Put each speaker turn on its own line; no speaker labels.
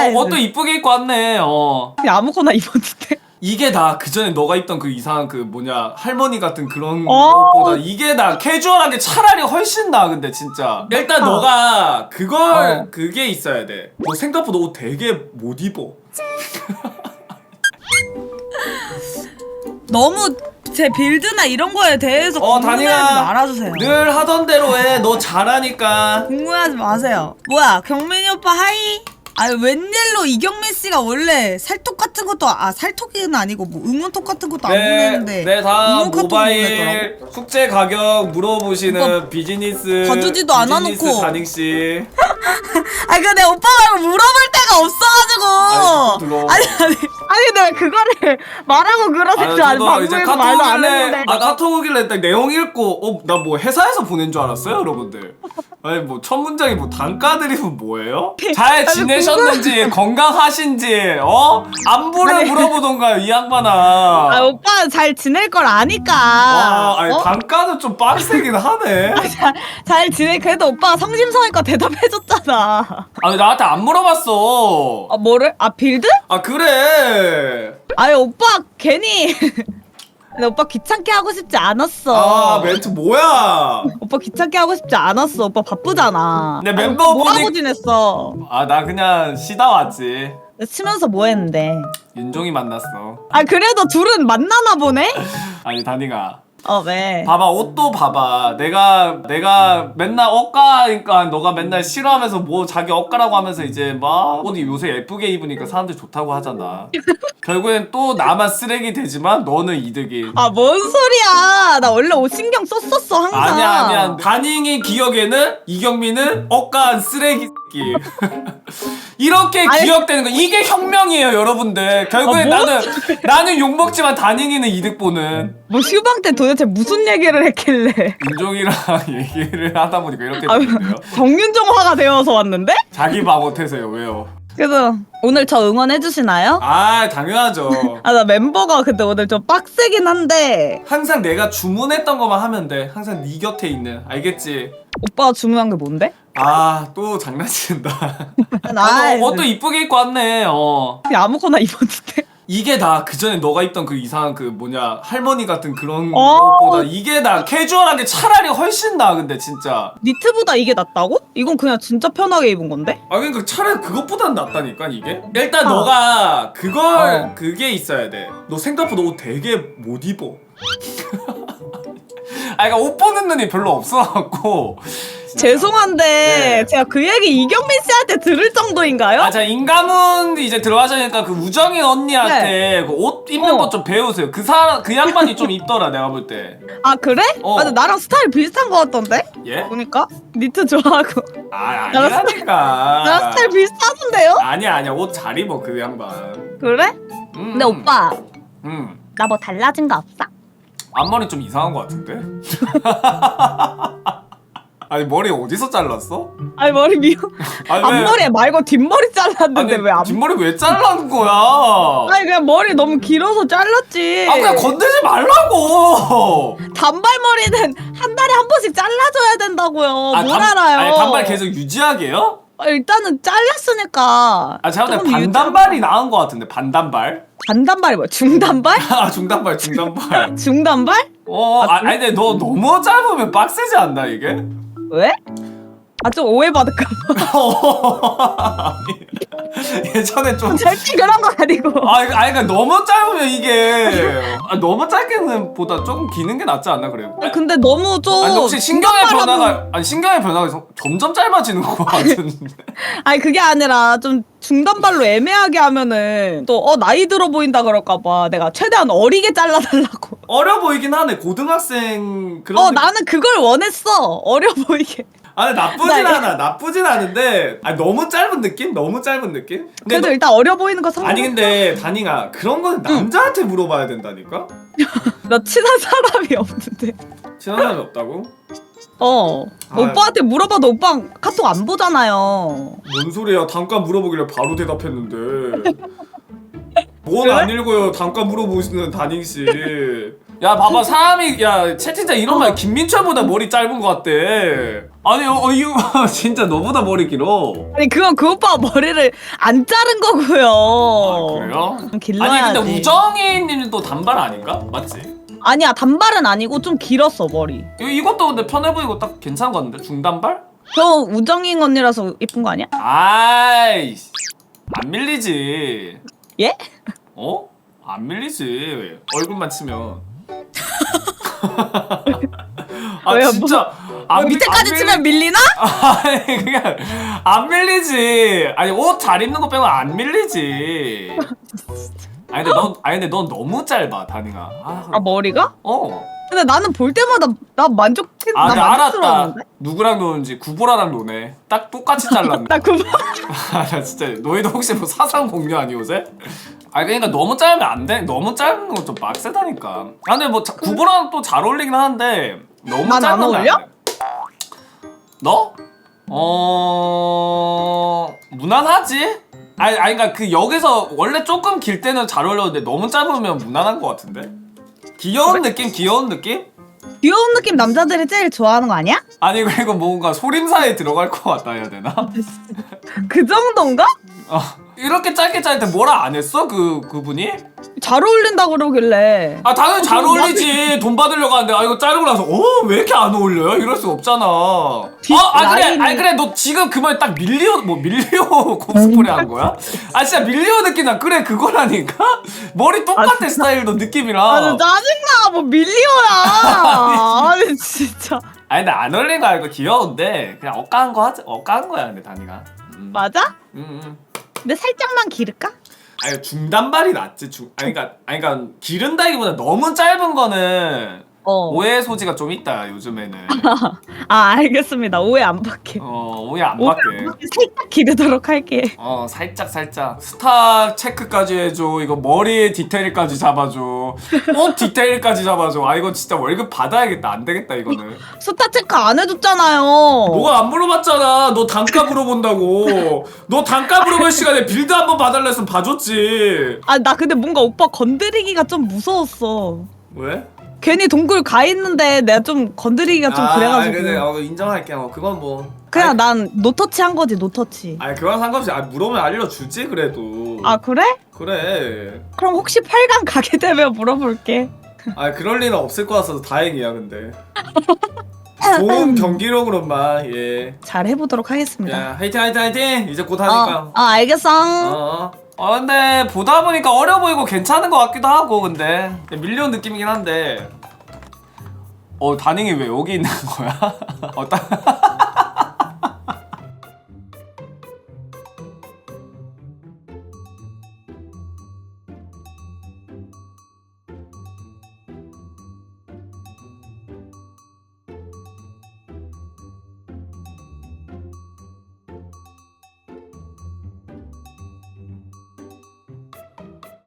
아,
옷도 이쁘게 입고 왔네. 어.
그냥 아무거나 입었는데.
이게 다 그 전에 너가 입던 그 이상한 그 뭐냐 할머니 같은 그런
어.
것보다 이게 다 캐주얼한 게 차라리 훨씬 나아 근데 진짜 일단
어.
너가 그걸
어.
그게 있어야 돼너 생각보다 옷 되게 못 입어
너무 제 빌드나 이런 거에 대해서
어,
궁금해하지
다니야.
말아주세요.
늘 하던 대로 해너 잘하니까
궁금해하지 마세요. 뭐야, 경민이 오빠 하이? 아 웬일로 이경민 씨가 원래 살톡 같은 것도 아 살톡은 아니고 뭐 응원톡 같은 것도 안 보내는데
네, 네 다음
응원 카톡
모바일 숙제 가격 물어보시는
오빠
비즈니스
봐주지도
비즈니스
않아놓고.
다닝 씨.
아 근데 오빠 말고 물어볼 데가 없어가지고.
아니, 들어.
아니 아니. 아니 내가 그거를 말하고 그러는 줄 알고
저도 이제
방송에서 말도 안 했는데.
아 카톡이길래 딱 내용 읽고 어 나 뭐 회사에서 보낸 줄 알았어요 여러분들 아니 뭐 첫 문장이 뭐 단가 드리면 뭐예요? 잘 지내셨는지 건강하신지 어? 안부를. 물어보던가요 이 양반아.
아 오빠 잘 지낼 걸 아니까.
아, 아니
어?
단가는 좀 빡세긴 하네.
잘, 잘 지내. 그래도 오빠가 성심성의껏 대답해줬잖아.
아니 나한테 안 물어봤어.
아 뭐를? 아 빌드?
아 그래.
아니 오빠 괜히 근데 오빠 귀찮게 하고 싶지 않았어.
아 멘트 뭐야?
오빠 귀찮게 하고 싶지 않았어. 오빠 바쁘잖아.
내
아니,
멤버
뭐 하고 지냈어?
아 나 그냥 쉬다 왔지.
치면서 뭐 했는데?
윤종이 만났어.
아 그래도 둘은 만나나 보네?
아니 다니가
어 왜?
봐봐 옷도 봐봐. 내가 내가 맨날 억가니까 너가 맨날 싫어하면서 뭐 자기 억가라고 하면서 이제 막 옷이 요새 예쁘게 입으니까 사람들 이 좋다고 하잖아. 결국엔 또 나만 쓰레기 되지만 너는 이득이.
아 뭔 소리야. 나 원래 옷 신경 썼었어 항상.
아니야 아니야. 다닝이 기억에는 이경민은 억가한 쓰레기 이렇게
아니.
기억되는 거 이게 혁명이에요 여러분들 결국엔
아, 뭐?
나는 나는 욕먹지만 다닝이는 이득 보는
뭐 휴방 때 도대체 무슨 얘기를 했길래
윤종이랑 얘기를 하다 보니까 이렇게
아,
됐는데요
정윤종화가 되어서 왔는데?
자기 바 못해서요 왜요
그래서 오늘 저 응원해 주시나요?
아 당연하죠.
아 나 멤버가 근데 오늘 좀 빡세긴 한데.
항상 내가 주문했던 것만 하면 돼. 항상 네 곁에 있는. 알겠지?
오빠가 주문한 게 뭔데?
아 또 장난친다.
나
옷도, 옷도 이쁘게 입고 왔네. 어.
아무거나 입었는데
이게 다 그 전에 너가 입던 그 이상한 그 뭐냐 할머니 같은 그런
어.
것보다 이게 다 캐주얼한 게 차라리 훨씬 나아 근데 진짜
니트보다 이게 낫다고? 이건 그냥 진짜 편하게 입은 건데?
아 그러니까 차라리 그것보단 낫다니까 이게 일단
어.
너가 그걸
어.
그게 있어야 돼너 생각보다 옷 되게 못 입어 아 그러니까 옷 보는 눈이 별로 없어갖고
죄송한데
네.
제가 그 얘기 이경민 씨한테 들을 정도인가요?
아, 자, 인감은 이제 들어가자니까 그 우정인 언니한테 그 옷 입는
네. 어.
것 좀 배우세요. 그 사람, 그 양반이 좀 입더라, 내가 볼 때.
아 그래?
어.
아 근데 나랑 스타일 비슷한 거 같던데?
예?
보니까 니트 좋아하고
아, 아니라니까.
나랑 스타일 비슷하던데요?
아니야, 아니야. 옷 잘 입어, 그 양반.
그래?
음.
근데 오빠
음.
나 뭐 달라진 거 없어?
앞머리 좀 이상한 것 같은데? 아니, 머리 어디서 잘랐어?
아니 머리
아니, 왜-
앞머리 말고 뒷머리 잘랐는데
아니,
왜 앞...
뒷머리 왜 잘라는 거야?
아니 그냥 머리 너무 길어서 잘랐지
아, 그냥 건들지 말라고!
단발머리는 한 달에 한 번씩 잘라줘야 된다고요 뭘
단-
알아요
아니, 단발 계속 유지하게요?
아, 일단은 잘랐으니까
아, 제가 볼때
조금
반단발이 나은 것 같은데, 반단발?
유지- 반단발이 뭐야 중단발?
아 중단발 중단발
중단발?
어 아, 아니 근데 너 너무 짧으면 빡세지 않나 이게?
왜? 아 좀 오해받을까 봐
예전에 좀
절대 그런 거 아니고.
아, 이거- 아니, 그러니까 너무 짧으면 이게. 아, 너무 짧게는 보다 조금 기는 게 낫지 않나 그래요?
아, 근데 너무 좀
아니 혹시 신경의 변화가 아니 신경의 변화가 점- 점점 짧아지는 것 같은데.
아니 그게 아니라 좀 중단발로 애매하게 하면은 또 어 나이 들어 보인다 그럴까봐 내가 최대한 어리게 잘라달라고.
어려 보이긴 하네. 고등학생 그런
어
느낌.
나는 그걸 원했어. 어려 보이게.
아니 나쁘진
나 이거-
않아. 나쁘진 않은데. 아니 너무 짧은 느낌? 너무 짧은 느낌? 근데
그래도
너-
일단 어려 보이는 거 성공
아니 근데 다닝아 그런 거는 남자한테 물어봐야 된다니까?
나 친한 사람이 없는데.
친한 사람이 없다고?
어.
아.
오빠한테 물어봐도 오빠 카톡 안 보잖아요.
뭔 소리야? 단가 물어보길래 바로 대답했는데. 뭔 안 읽어요? 단가 물어보시는 다닝씨. 야 봐봐. 사람이 야 채팅창 이런 말 김민철보다 머리 짧은 것 같대 아니 어 이거 진짜 너보다 머리 길어.
아니 그건 그 오빠 머리를 안 자른 거고요.
아, 그래요?
길러야지.
아니 근데 우정이님도 단발 아닌가? 맞지?
아니야 단발은 아니고 좀 길었어 머리.
이- 이것도 근데 편해 보이고 딱 괜찮은 것 같은데 중단발?
저 우정인 언니라서 이쁜 거 아니야?
아이씨 안 밀리지.
예?
어? 안 밀리지. 얼굴만 치면. 아
왜요?
진짜
뭐
안 밀-
밑에까지
안 밀리-
치면 밀리나?
아니 그냥 안 밀리지. 아니 옷 잘 입는 거 빼고 안 밀리지. 아니 근데 넌 아니 근데 넌 너무 짧아 다니가. 아,
아 머리가?
어.
근데 나는 볼 때마다 나 만족해.
아,
나
네, 알았다.
만족스러웠는데.
누구랑 노는지 구보라랑 노네. 딱 똑같이 잘랐네.
나 그.
아, 나 진짜 너희도 혹시 뭐 사상 공유 아니 요새? 아 그러니까 너무 짧으면 안 돼. 너무 짧은 건 좀 빡세다니까. 아 근데 뭐 자- 구보랑 또 잘 어울리긴 하는데 너무
난안
짧으면
어울려?
돼. 너? 어 무난하지? 아니 아니 그러니까 그 여기서 원래 조금 길 때는 잘 어울렸는데 너무 짧으면 무난한 것 같은데? 귀여운 느낌? 귀여운 느낌?
귀여운 느낌 남자들이 제일 좋아하는 거 아니야?
아니 그리고 뭔가 소림사에 들어갈 것 같다 해야 되나?
그 정도인가?
어, 이렇게 짧게 자를 때 뭐라 안 했어 그 그분이?
잘 어울린다 그러길래.
아 당연히 잘
어,
어울리지 돈 받으려고 하는데 아 이거 자르고 나서 어 왜 이렇게 안 어울려요? 이럴 수 없잖아.
뒷
아, 아 그래
라인이-
아 그래 너 지금 그 말 딱 밀리오 뭐 밀리오 코스프레 한 거야? 아 진짜 밀리오 느낌 나 그래 그거라니까 머리 똑같아 스타일도 느낌이랑.
아, 나 짜증나. 뭐 밀리오야. 아니 진짜.
아니 근데 안 어울린 거 알고 귀여운데 그냥 억까한 거 하자 억까한 거야 근데 단이가. 음.
맞아?
음, 음.
근데 살짝만 기를까?
아니 중단발이 낫지 중 아니 그러니까 아니 그러니까 기른다기보다 너무 짧은 거는
어.
오해 소지가 좀 있다 요즘에는
아 알겠습니다. 오해 안 받게.
어 오해 안
오해
받게
안 받게 살짝 기르도록 할게.
어 살짝 살짝 스타 체크까지 해줘 이거 머리 디테일까지 잡아줘 옷 디테일까지 잡아줘 아 이거 진짜 월급 받아야겠다 안 되겠다 이거는
스타 체크 안 해줬잖아요.
뭐가 안 물어봤잖아 너 단가 물어본다고 너 단가 물어볼 시간에 빌드 한번 봐달라 했으면 봐줬지
아 나 근데 뭔가 오빠 건드리기가 좀 무서웠어.
왜?
괜히 동굴 가 있는데 내가 좀 건드리기가 좀 그래가지고.
그래, 어, 인정할게 어, 그건 뭐
그냥 난 노터치 한 거지 노터치.
아니 그건 상관없이 아, 물어보면 알려주지 그래도
아 그래?
그래
그럼 혹시 8강 가게 되면 물어볼게.
아 그럴 리는 없을 것 같아서 다행이야 근데 좋은 경기력으로만 예.
잘 해보도록 하겠습니다.
야 화이팅 화이팅 화이팅 이제 곧
어,
하니까
어 알겠어.
어. 어 근데 보다 보니까 어려 보이고 괜찮은 것 같기도 하고 근데 밀리온 느낌이긴 한데 어 다닝이 왜 여기 있는 거야? 어, 따...